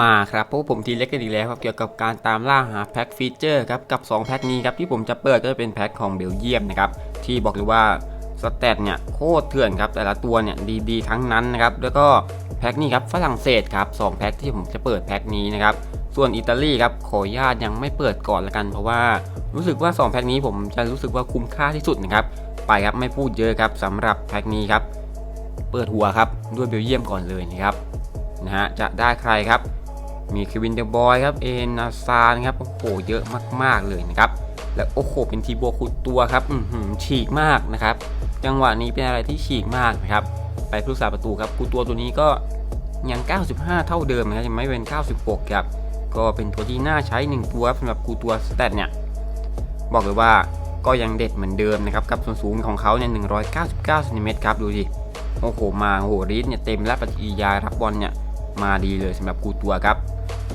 มาครับพวกผมทีเล็กกันอีกแล้วครับเกี่ยวกับการตามล่าหาแพ็คฟีเจอร์ครับกับ 2 แพ็คนี้ครับที่ผมจะเปิดก็จะเป็นแพ็คของเบลเยียมนะครับที่บอกเลยว่าสเตตเนี่ยโคตรเถื่อนครับแต่ละตัวเนี่ยดีๆ ทั้งนั้นนะครับแล้วก็แพ็คนี้ครับฝรั่งเศสครับสองแพ็คที่ผมจะเปิดแพ็คนี้นะครับส่วนอิตาลีครับขออนุญาตยังไม่เปิดก่อนละกัน เพราะว่ารู้สึกว่า 2 แพ็คนี้ผมจะรู้สึกว่าคุ้มค่าที่สุดนะครับไปครับไม่พูดเยอะครับสำหรับแพ็คนี้ครับเปิดหัวครับด้วยเบลเยียมก่อนเลยนะครับนะฮะจะได้ใครครับ มีเควินเดบอยครับ เอ็นนาซานครับ โอ้โห เยอะมาก ๆ เลยนะครับ แล้วโอ้โห เป็นทีโบคุดตัวครับ อืฉีกมากนะครับ จังหวะนี้เป็นอะไรที่ฉีกมากนะครับ ไปผู้สาประตูครับกูตัวตัวนี้ก็ยัง 95 เท่าเดิมนะครับยังไม่เป็น 96 ครับ ก็เป็นตัวที่น่าใช้ 1 ตัวสำหรับกูตัวสแตทเนี่ย บอกเลยว่าก็ยังเด็ดเหมือนเดิมนะครับ กับส่วนสูงของเขาเนี่ย 199เซนติเมตรครับ ดูดิ โอ้โห มาโอ้โหรีดเนี่ยเต็มและปฏิกิริยารับบอลเนี่ยมาดีเลยสำหรับกูตัวครับ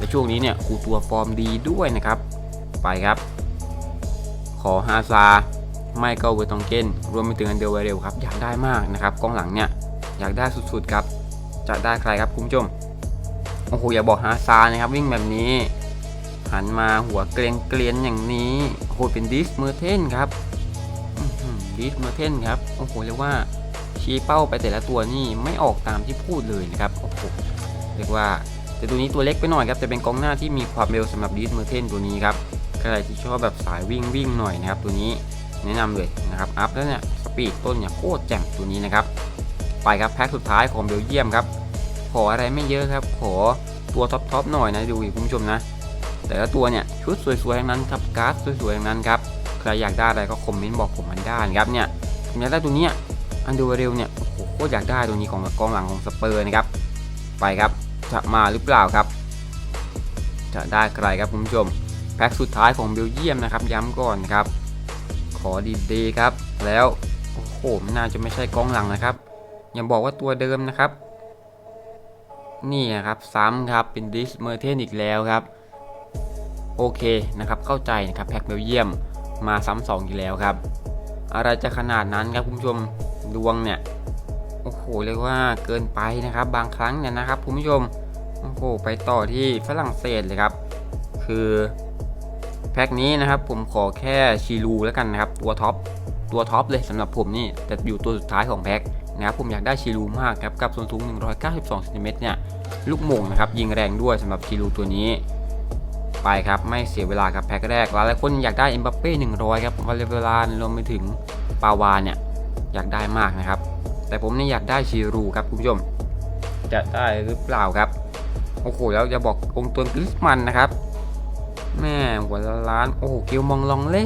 และช่วงนี้เนี่ยกูตัวฟอร์มดีด้วยนะครับ ไปครับ ขอฮาซาไม่ก็เวอร์ตองเกนรวมไปถึงอันเดอร์ไวเรลครับ อยากได้มากนะครับกองหลังเนี่ยอยากได้สุดๆครับจะได้ใครครับคุณผู้ชมโอ้โหอย่าบอกฮาซานะครับวิ่งแบบนี้ หันมาหัวเกรียนเกลียนอย่างนี้โอ้โหเป็นดิสเมอร์เทนครับดิสเมอร์เทนครับโอ้โหเรียกว่าชี้เป้าไปแต่ละตัวนี่ไม่ออกตามที่พูดเลยนะครับโอ้โหเรียกว่า แต่ตัวนี้ตัวเล็กไปหน่อยครับแต่เป็นกองหน้าที่มีความเร็วสำหรับดีสเมอร์เทนตัวนี้ครับใครที่ชอบแบบสายวิ่งวิ่งหน่อยนะครับตัวนี้แนะนำเลยนะครับอัพแล้วเนี่ยสปีดต้นเนี่ยโคตรแจ่มตัวนี้นะครับไปครับแพ็คสุดท้ายของเบลเยียมครับขออะไรไม่เยอะครับขอตัวท็อปทอปหน่อยนะดูอีกคุณผู้ชมนะ แต่ละตัวเนี่ยชุดสวยๆทั้งนั้นครับการ์ดสวยๆทั้งนั้นครับใครอยากได้อะไรก็คอมเมนต์บอกผมมันได้นะครับเนี่ยผมอยากได้ตัวเนี้ยอันดูเร็วเนี่ยโอ้โหโคตรอยากได้ตัวนี้ของกองหลังของสเปอร์นะครับไปครับ จะมาหรือเปล่าครับ จะได้ใครครับคุณผู้ชม แพ็คสุดท้ายของเบลเยียมนะครับ ย้ำก่อนครับ ขอดีๆครับ แล้วโอ้โหน่าจะไม่ใช่กองหลังนะครับ อย่าบอกว่าตัวเดิมนะครับ นี่นะครับซ้ำครับเป็นดิสเมอร์เทนอีกแล้วครับ โอเคนะครับเข้าใจนะครับแพ็คเบลเยียมมาซ้ำสองอีกแล้วครับ อะไรจะขนาดนั้นครับคุณผู้ชมดวงเนี่ยโอ้โหเรียกว่าเกินไปนะครับ บางครั้งเนี่ยนะครับคุณผู้ชม โอ้โหไปต่อที่ฝรั่งเศสเลยครับ คือแพ็คนี้นะครับผมขอแค่ชีรูแล้วกันนะครับ ตัวท็อปตัวท็อปเลยสำหรับผมนี่แต่อยู่ตัวสุดท้ายของแพ็คนะครับผมอยากได้ชีรูมากครับกับส่วนสูง 192ซนติเมตรเนี่ยลูกโมงนะครับยิงแรงด้วยสำหรับชีรูตัวนี้ ไปครับไม่เสียเวลาครับแพ็คแรกหลายๆคนอยากได้เอ็มบัปเป้100ครับวาเลเวลานรวมไปถึงปาวานเนี่ยอยากได้มากนะครับ แต่ผมนี่อยากได้ชีรูครับคุณผู้ชมจะได้หรือเปล่าครับ โอ้โหแล้วจะบอกองค์ตัวกริสมันนะครับ แม่หัวล้าน โอ้โหเกียวมองลองเล่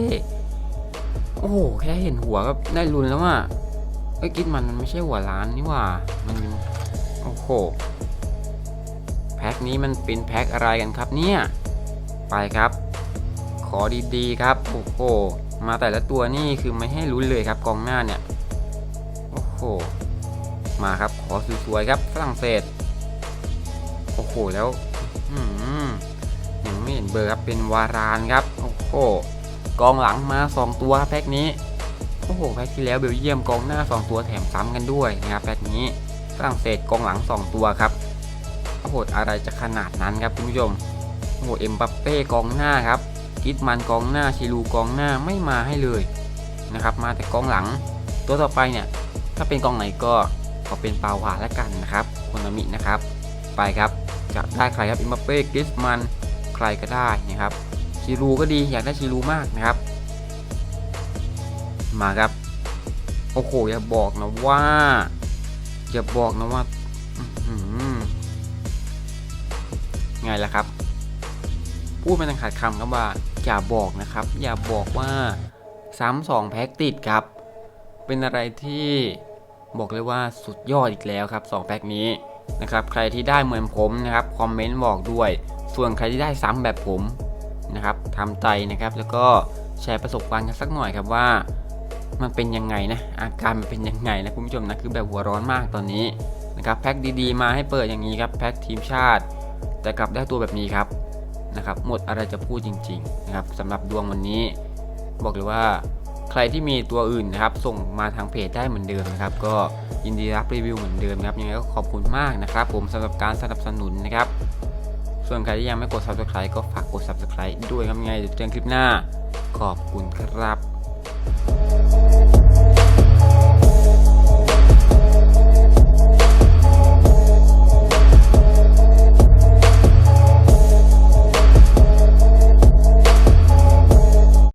โอ้โหแค่เห็นหัวก็ได้รุนแล้วว่าไอ้กิสมันมันไม่ใช่หัวล้านนี่หว่า มันโอ้โห แพ็คนี้มันเป็นแพ็คอะไรกันครับเนี่ย ไปครับ ขอดีๆครับ โอ้โห มาแต่ละตัวนี่คือไม่ให้ลุ้นเลยครับกองหน้าเนี่ย โอ้โห มาครับ ขอสวยๆครับฝรั่งเศส โอ้โหแล้วอืมยังไม่เห็นเบอร์ครับเป็นวารานครับ โอ้โหกองหลังมา 2 ตัวครับแพ็คนี้โอ้โหแพ็คที่แล้วเบลเยียมกองหน้า 2 ตัวแถมซ้ำกันด้วยนะครับแพ็คนี้ฝรั่งเศสกองหลัง 2 ตัวครับโอ้โหอะไรจะขนาดนั้นครับคุณผู้ชมโอ้โหเอ็มบัปเป้กองหน้าครับกิดมันกองหน้าชิลูกองหน้าไม่มาให้เลยนะครับ มาแต่กองหลัง ตัวต่อไปเนี่ย ถ้าเป็นกองไหนก็ขอเป็นปาวาแล้วกันนะครับโคนามินะครับ ไปครับ จะได้ใครครับอ็มบัปเป้กิสมันใครก็ได้นะครับชิลูก็ดีอยากได้ชิลูมากนะครับ มาครับ โอ้โหอย่าบอกนะว่าอย่าบอกนะว่าไงล่ะครับ พูดไม่ต้องขาดคำครับว่า อย่าบอกนะครับ อย่าบอกว่าซ้ำสองแพ็กติดครับ เป็นอะไรที่บอกเลยว่าสุดยอดอีกแล้วครับ 2 แพ็กนี้ นะครับใครที่ได้เหมือนผมนะครับคอมเมนต์บอกด้วย ส่วนใครที่ได้ซ้ำแบบผมนะครับทำใจนะครับ แล้วก็แชร์ประสบการณ์กันสักหน่อยครับว่า มันเป็นยังไงนะอาการมันเป็นยังไงนะคุณผู้ชมนะคือแบบหัวร้อนมากตอนนี้นะครับแพ็คดีๆ มาให้เปิดอย่างนี้ครับแพ็คทีมชาติ แต่กลับได้ตัวแบบนี้ครับนะครับหมดอะไรจะพูดจริงๆนะครับสำหรับดวงวันนี้ บอกเลยว่าใครที่มีตัวอื่นนะครับ ส่งมาทางเพจได้เหมือนเดิมนะครับ ก็ ยินดีรับรีวิวเหมือนเดิมครับยังไงก็ขอบคุณมากนะครับ ผมสำหรับการสนับสนุนนะครับ ส่วนใครที่ยังไม่กด subscribe ก็ฝากกด subscribe ด้วยครับยังไงเดี๋ยวเจอกันคลิปหน้า ขอบคุณครับ